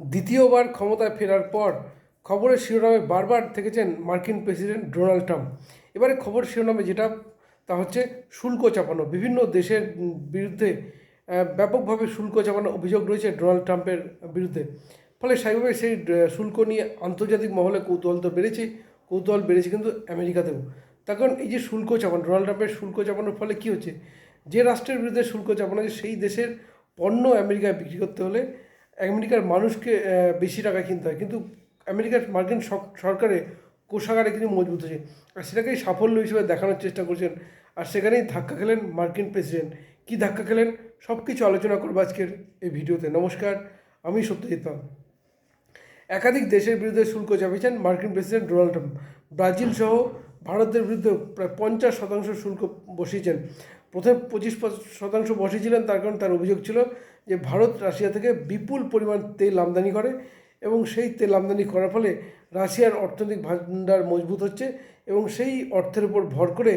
দ্বিতীয়বার ক্ষমতায় ফেরার পর খবরের শিরোনামে বারবার থেকেছেন মার্কিন প্রেসিডেন্ট ডোনাল্ড ট্রাম্প। এবারে খবর শিরোনামে যেটা, তা হচ্ছে শুল্ক চাপানো। বিভিন্ন দেশের বিরুদ্ধে ব্যাপকভাবে শুল্ক চাপানোর অভিযোগ রয়েছে ডোনাল্ড ট্রাম্পের বিরুদ্ধে। ফলে স্বাভাবিকভাবে সেই শুল্ক নিয়ে আন্তর্জাতিক মহলে কৌতূহল তো বেড়েছে, কৌতূহল বেড়েছে কিন্তু আমেরিকাতেও। তার কারণ এই যে শুল্ক চাপানো, ডোনাল্ড ট্রাম্পের শুল্ক চাপানোর ফলে কী হচ্ছে? যে রাষ্ট্রের বিরুদ্ধে শুল্ক চাপানো সেই দেশের পণ্য আমেরিকায় বিক্রি করতে হলে আমেরিকার মানুষকে বেশি টাকা কিনতে হয়। কিন্তু আমেরিকার মার্কিন সরকারে কোষাগারে কিন্তু মজবুত হয়েছে। আর সেটাকেই সাফল্য হিসেবে দেখানোর চেষ্টা করছেন। আর সেখানেই ধাক্কা খেলেন মার্কিন প্রেসিডেন্ট। কী ধাক্কা খেলেন? সব কিছু আলোচনা করব আজকের এই ভিডিওতে। নমস্কার, আমি সত্যজিৎ একাধিক দেশের বিরুদ্ধে শুল্ক চাপিয়েছেন মার্কিন প্রেসিডেন্ট ডোনাল্ড ট্রাম্প। ব্রাজিল সহ ভারতের বিরুদ্ধে প্রায় পঞ্চাশ শতাংশ শুল্ক বসিয়েছেন। প্রথমে পঁচিশ শতাংশ বসিয়েছিলেন তার কারণ তার অভিযোগ ছিল যে ভারত রাশিয়া থেকে বিপুল পরিমাণ তেল আমদানি করে এবং সেই তেল আমদানি করার ফলে রাশিয়ার অর্থনৈতিক ভাণ্ডার মজবুত হচ্ছে এবং সেই অর্থের উপর ভর করে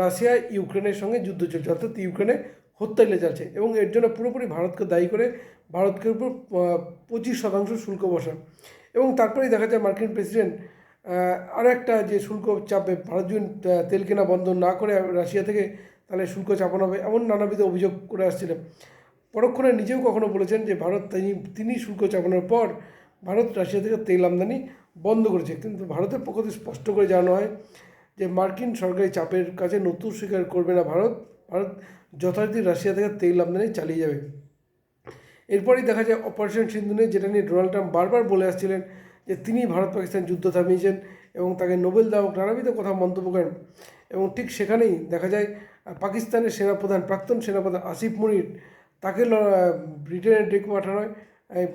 রাশিয়া ইউক্রেনের সঙ্গে যুদ্ধ চলছে, অর্থাৎ ইউক্রেনে হত্যালে যাচ্ছে এবং এর জন্য পুরোপুরি ভারতকে দায়ী করে ভারতকে উপর পঁচিশ শতাংশ শুল্ক বসান। এবং তারপরেই দেখা যায় মার্কিন প্রেসিডেন্ট আরও একটা যে শুল্ক চাপে ভারত যদি তেল কেনা বন্ধ না করে রাশিয়া থেকে তাহলে শুল্ক চাপানো হবে, এমন নানাবিধ অভিযোগ করে আসছিলেন। পরক্ষণে নিজেও কখনো বলেছেন যে ভারত তিনি তিনি শুল্ক চাপানোর পর ভারত রাশিয়া থেকে তেল আমদানি বন্ধ করেছে। কিন্তু ভারতের পক্ষ থেকে স্পষ্ট করে জানানো হয় যে মার্কিন সরকারি চাপের কাছে নতুন স্বীকার করবে না ভারত। ভারত যথারীতি রাশিয়া থেকে তেল আমদানি চালিয়ে যাবে। এরপরেই দেখা যায় অপারেশন সিন্ধু নিয়ে যেটা নিয়ে ডোনাল্ড ট্রাম্প বারবার বলে আসছিলেন যে তিনি ভারত পাকিস্তান যুদ্ধ থামিয়েছেন এবং তাকে নোবেল দেওয়া নানাবিধ কথা মন্তব্য করেন। এবং ঠিক সেখানেই দেখা যায়, পাকিস্তানের সেনাপ্রধান, প্রাক্তন সেনাপ্রধান আসিফ মুনির তাকে ব্রিটেনের ডেকে পাঠানো হয়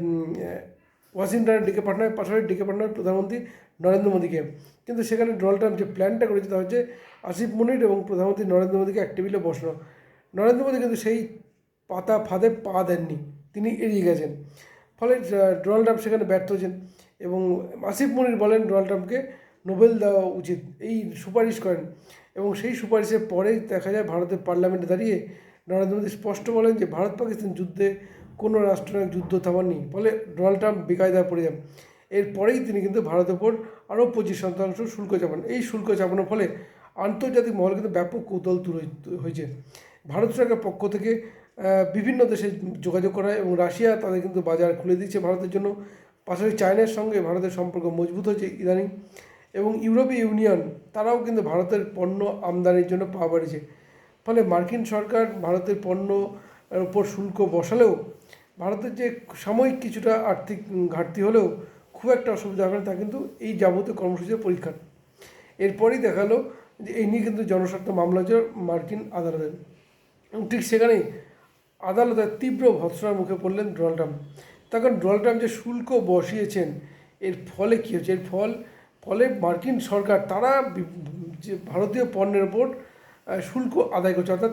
উম, ডেকে পাঠানো হয় পাশাপাশি ডেকে পাঠানো হয় প্রধানমন্ত্রী নরেন্দ্র মোদীকে। কিন্তু সেখানে ডোনাল্ড ট্রাম্প যে প্ল্যানটা করেছে তা হচ্ছে আসিফ মুনির এবং প্রধানমন্ত্রী নরেন্দ্র মোদীকে এক টেবিলে বসানো। নরেন্দ্র মোদী কিন্তু সেই পাতা ফাঁদে পা দেননি তিনি এড়িয়ে গেছেন। ফলে ডোনাল্ড ট্রাম্প সেখানে ব্যর্থ হয়েছেন এবং আসিফ মনির বলেন ডোনাল্ড ট্রাম্পকে নোবেল দেওয়া উচিত এই সুপারিশ করেন। এবং সেই সুপারিশের পরেই দেখা যায় ভারতের পার্লামেন্টে দাঁড়িয়ে নরেন্দ্র মোদী স্পষ্ট বলেন যে ভারত পাকিস্তান যুদ্ধে কোনো রাষ্ট্রনায়ক যুদ্ধ থামাননি ফলে ডোনাল্ড ট্রাম্প বেকায়দায় পড়ে যান। এরপরেই তিনি কিন্তু ভারতের ওপর আরও পঁচিশ শতাংশ শুল্ক চাপান। এই শুল্ক চাপানোর ফলে আন্তর্জাতিক মহলে কিন্তু ব্যাপক কৌতূহল তুলে হয়েছে। ভারত সরকারের পক্ষ থেকে বিভিন্ন দেশে যোগাযোগ করা এবং রাশিয়া তাদের কিন্তু বাজার খুলে দিচ্ছে ভারতের জন্য। পাশাপাশি চায়নার সঙ্গে ভারতের সম্পর্ক মজবুত হয়েছে ইদানিং এবং ইউরোপীয় ইউনিয়ন, তারাও কিন্তু ভারতের পণ্য আমদানির জন্য পা বাড়িয়েছে। ফলে মার্কিন সরকার ভারতের পণ্য উপর শুল্ক বসালেও ভারতের যে সাময়িক কিছুটা আর্থিক ঘাটতি হলেও খুব একটা অসুবিধা হবে না, তা কিন্তু এই যাবতীয় কর্মসূচির পরীক্ষা। এরপরেই দেখাল যে এই নিয়ে কিন্তু জনস্বার্থ মামলা হচ্ছে মার্কিন আদালতে। এবং ঠিক সেখানেই আদালতের তীব্র ভৎসনার মুখে পড়লেন ডোনাল্ড ট্রাম্প। কারণ ডোনাল্ড ট্রাম্প যে শুল্ক বসিয়েছেন, এর ফলে কী হচ্ছে এর ফল, ফলে মার্কিন সরকার, তারা যে ভারতীয় পণ্যের ওপর শুল্ক আদায় করছে, অর্থাৎ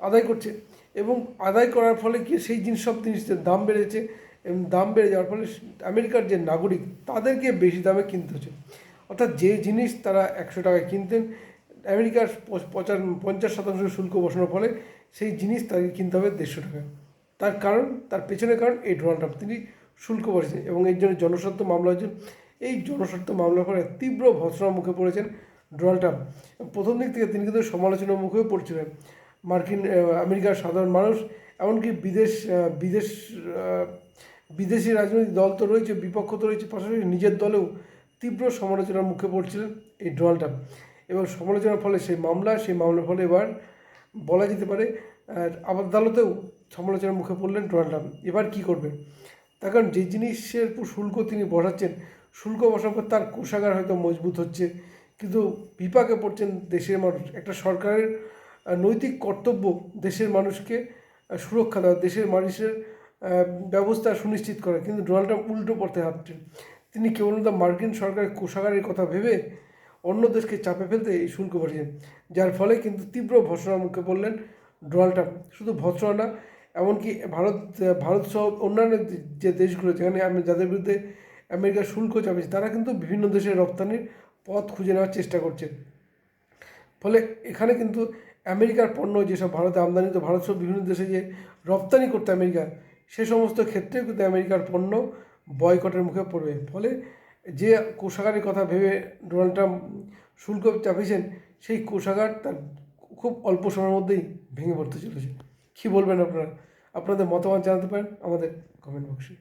আদায় করছে। এবং আদায় করার ফলে কি সেই জিনিস সব জিনিসের দাম বেড়েছে, এবং দাম বেড়ে যাওয়ার ফলে আমেরিকার যে নাগরিক, তাদেরকে বেশি দামে কিনতে হচ্ছে। অর্থাৎ যে জিনিস তারা একশো টাকায় কিনতেন, আমেরিকার পঁচ- পঁচান পঞ্চাশ শতাংশ শুল্ক বসানোর ফলে সেই জিনিস তাকে কিনতে হবে দেড়শো টাকায় তার কারণ, তার পেছনের কারণ এই ডোনাল্ড ট্রাম্প। তিনি শুল্ক বসেছেন এবং এর জন্য জনস্বার্থ মামলা হয়েছে। এই জনস্বার্থ মামলার ফলে তীব্র ভৎসনার মুখে পড়েছেন ডোনাল্ড ট্রাম্প। প্রথম দিক থেকে তিনি কিন্তু সমালোচনার মুখেও পড়ছিলেন। মার্কিন আমেরিকার সাধারণ মানুষ, এমনকি বিদেশ বিদেশ বিদেশি রাজনৈতিক দল তো রয়েছে, বিপক্ষ তো রয়েছে, পাশাপাশি নিজের দলেও তীব্র সমালোচনার মুখে পড়ছিলেন এই ডোনাল্ড ট্রাম্প। এবং সমালোচনার ফলে সেই মামলা, সেই মামলার ফলে এবার বলা যেতে পারে আদালতেও সমালোচনার মুখে পড়লেন ডোনাল্ড ট্রাম্প। এবার কী করবেন তার কারণ যে জিনিসের শুল্ক তিনি বসাচ্ছেন, শুল্ক বসার পর তার কোষাগার হয়তো মজবুত হচ্ছে কিন্তু বিপাকে পড়ছেন দেশের মানুষ। একটা সরকারের নৈতিক কর্তব্য দেশের মানুষকে সুরক্ষা দেওয়া, দেশের মানুষের ব্যবস্থা সুনিশ্চিত করা। কিন্তু ডোনাল্ড ট্রাম্প উল্টো পথে হাঁটছেন। তিনি কেবলমাত্র মার্কিন সরকারের কোষাগারের কথা ভেবে অন্য দেশকে চাপে ফেলতে এই শুল্ক বসেছেন। যার ফলে কিন্তু তীব্র ভর্সনার মুখে পড়লেন ডোনাল্ড ট্রাম্প। শুধু ভর্সনা না, এমনকি ভারত ভারত সহ অন্যান্য যে- দেশগুলো যেখানে আমি, যাদের বিরুদ্ধে আমেরিকার শুল্ক চাপিয়েছে, তারা কিন্তু বিভিন্ন দেশের রপ্তানির পথ খুঁজে নেওয়ার চেষ্টা করছে। ফলে এখানে কিন্তু আমেরিকার পণ্য, যেসব ভারতে আমদানি, তো ভারত সব বিভিন্ন দেশে যে রপ্তানি করতে আমেরিকা, সে সমস্ত ক্ষেত্রেও কিন্তু আমেরিকার পণ্য বয়কটের মুখে পড়বে। ফলে যে কোষাগারের কথা ভেবে ডোনাল্ড ট্রাম্প শুল্ক চাপিয়েছেন, সেই কোষাগার তার খুব অল্প সময়ের মধ্যেই ভেঙে পড়তে চলেছে। কী বলবেন আপনারা? আপনাদের মতামত জানাতে পারেন আমাদের কমেন্ট বক্সে